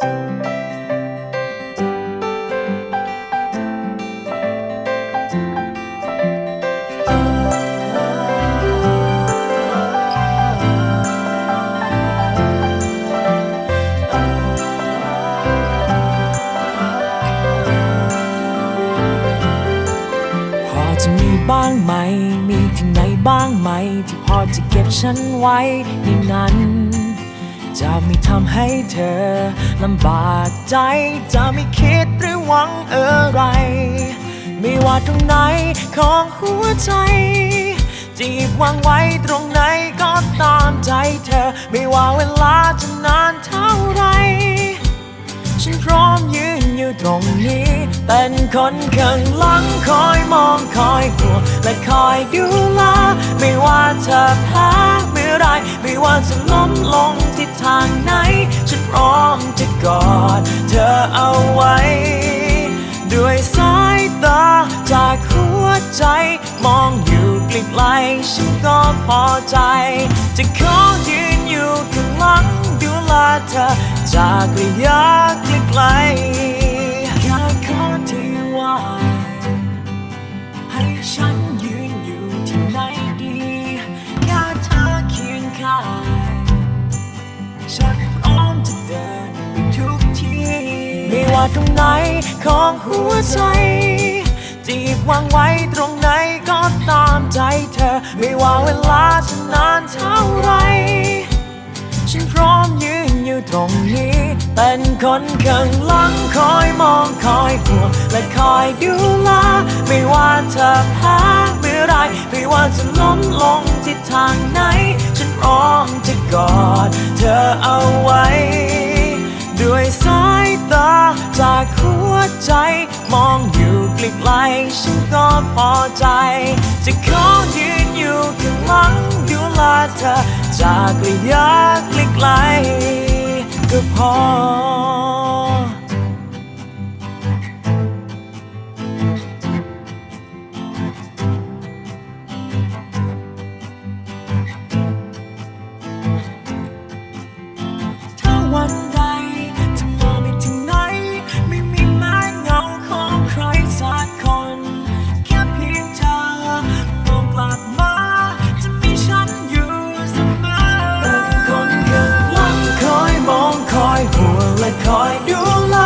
พอจะมีบ้างไหม มีที่ไหนบ้างไหม ที่พอจะเก็บฉันไว้ในนั้น จะไม่ทำให้เธอลำบากใจ จะไม่คิดหรือหวังอะไร ไม่ว่าตรงไหนของหัวใจจะหยิบวางไว้ตรงไหนก็ตามใจเธอ ไม่ว่าเวลาจะนานเท่าไร ฉันพร้อมยืนอยู่ตรงนี้ เป็นคนข้างหลังคอยมองคอยห่วงและคอยดูแลไม่ว่าเธอแพ้เมื่อไรไม่ว่าจะล้มลง ทิศทางไหน ฉันพร้อมจะกอดเธอเอาไว้ ด้วยสายตาจากหัวใจ มองอยู่ไกลๆฉันก็พอใจ จะขอยืนอยู่ข้างหลังดูแลเธอจากระยะไกลๆ ตรงไหนของหัวใจจะหยิบวางไว้ตรงไหนก็ตามใจเธอ ไม่ว่าเวลาจะนานเท่าไรฉันพร้อมยืนอยู่ตรงนี้ เป็นคนข้างหลังคอยมองคอยห่วงและคอยดูแลไม่ว่าเธอแพ้เมื่อไรไม่ว่าจะล้มลงทิศทางไหน ฉันพร้อมจะกอดเธอเอาไว้ ใจ มองอยู่ไกลๆฉันก็พอใจ จะขอยืนอยู่ข้างหลังดูแลเธอ จากระยะไกลๆก็พอ ถ้าวันใด ห่วงและคอยดูแล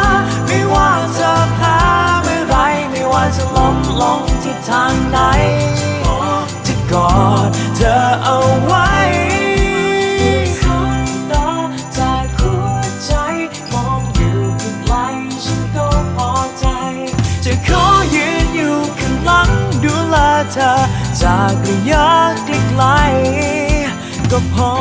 ไม่ว่าจะแพ้เมื่อไรไม่ว่าจะล้มลงที่ทางไหนจะกอดเธอเอาไว้สายตาจากหัวใจมองอยู่ไกลฉันก็พอใจจะขอยืนอยู่ข้างหลังดูแลเธอจากระยะไกลๆก็พอ